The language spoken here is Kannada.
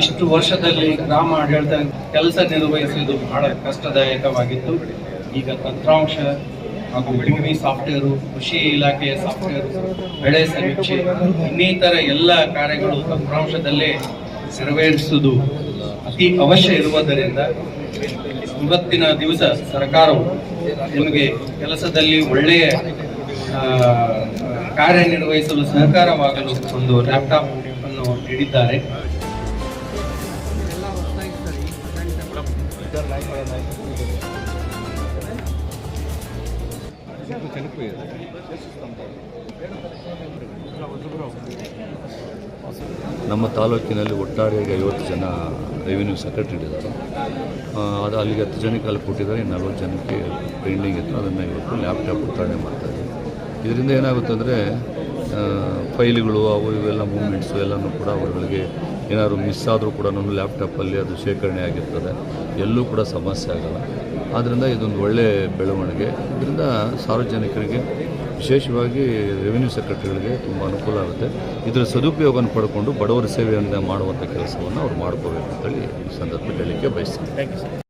ಇಷ್ಟು ವರ್ಷದಲ್ಲಿ ಗ್ರಾಮ ಆಡಳಿತ ಕೆಲಸ ನಿರ್ವಹಿಸುವುದು ಬಹಳ ಕಷ್ಟದಾಯಕವಾಗಿತ್ತು. ಈಗ ತಂತ್ರಾಂಶ ಹಾಗೂ ಭೂಮಿ ಸಾಫ್ಟ್ವೇರು, ಕೃಷಿ ಇಲಾಖೆಯ ಸಾಫ್ಟ್ವೇರು, ಬೆಳೆ ಸಮೀಕ್ಷೆ, ಇನ್ನಿತರ ಎಲ್ಲ ಕಾರ್ಯಗಳು ತಂತ್ರಾಂಶದಲ್ಲೇ ನೆರವೇರಿಸುವುದು ಅತಿ ಅವಶ್ಯ ಇರುವುದರಿಂದ ಇವತ್ತಿನ ದಿವಸ ಸರ್ಕಾರವು ನಿಮಗೆ ಕೆಲಸದಲ್ಲಿ ಒಳ್ಳೆಯ ಕಾರ್ಯನಿರ್ವಹಿಸಲು ಸಹಕಾರವಾಗಲು ಒಂದು ಲ್ಯಾಪ್ಟಾಪ್ ಅನ್ನು ನೀಡಿದ್ದಾರೆ. ನಮ್ಮ ತಾಲೂಕಿನಲ್ಲಿ ಒಟ್ಟಾರೆಯಾಗಿ ಐವತ್ತು ಜನ ರೆವಿನ್ಯೂ ಸೆಕ್ರೆಟರಿ ಇದ್ದಾರೆ. ಅದು ಅಲ್ಲಿಗೆ ಹತ್ತು ಜನಕ್ಕೆ ಅಲ್ಲಿ ಕೊಟ್ಟಿದ್ದಾರೆ, ನಲ್ವತ್ತು ಜನಕ್ಕೆ ಪೆಂಡಿಂಗ್ ಇತ್ತು. ಅದನ್ನು ಇವತ್ತು ಲ್ಯಾಪ್ಟಾಪ್ ವಿತರಣೆ ಮಾಡ್ತಾಯಿದ್ದೀವಿ ಇದರಿಂದ ಏನಾಗುತ್ತೆ ಅಂದರೆ ಫೈಲ್ಗಳು ಅವು ಇವೆಲ್ಲ ಮೂಮೆಂಟ್ಸು ಎಲ್ಲನೂ ಕೂಡ ಅವರುಗಳಿಗೆ ಏನಾದರೂ ಮಿಸ್ ಆದರೂ ಕೂಡ ಲ್ಯಾಪ್ಟಾಪಲ್ಲಿ ಅದು ಶೇಖರಣೆ ಆಗಿರ್ತದೆ. ಎಲ್ಲೂ ಕೂಡ ಸಮಸ್ಯೆ ಆಗಲ್ಲ. ಆದ್ದರಿಂದ ಇದೊಂದು ಒಳ್ಳೆಯ ಬೆಳವಣಿಗೆ. ಇದರಿಂದ ಸಾರ್ವಜನಿಕರಿಗೆ, ವಿಶೇಷವಾಗಿ ರೆವಿನ್ಯೂ ಸೆಕ್ರೆಟರಿಗಳಿಗೆ ತುಂಬ ಅನುಕೂಲ ಆಗುತ್ತೆ. ಇದರ ಸದುಪಯೋಗವನ್ನು ಪಡ್ಕೊಂಡು ಬಡವರ ಸೇವೆಯನ್ನು ಮಾಡುವಂಥ ಕೆಲಸವನ್ನು ಅವ್ರು ಮಾಡ್ಕೋಬೇಕು ಅಂತೇಳಿ ಈ ಸಂದರ್ಭದಲ್ಲಿ ಹೇಳಲಿಕ್ಕೆ ಬಯಸ್ತೀನಿ. Thank you sir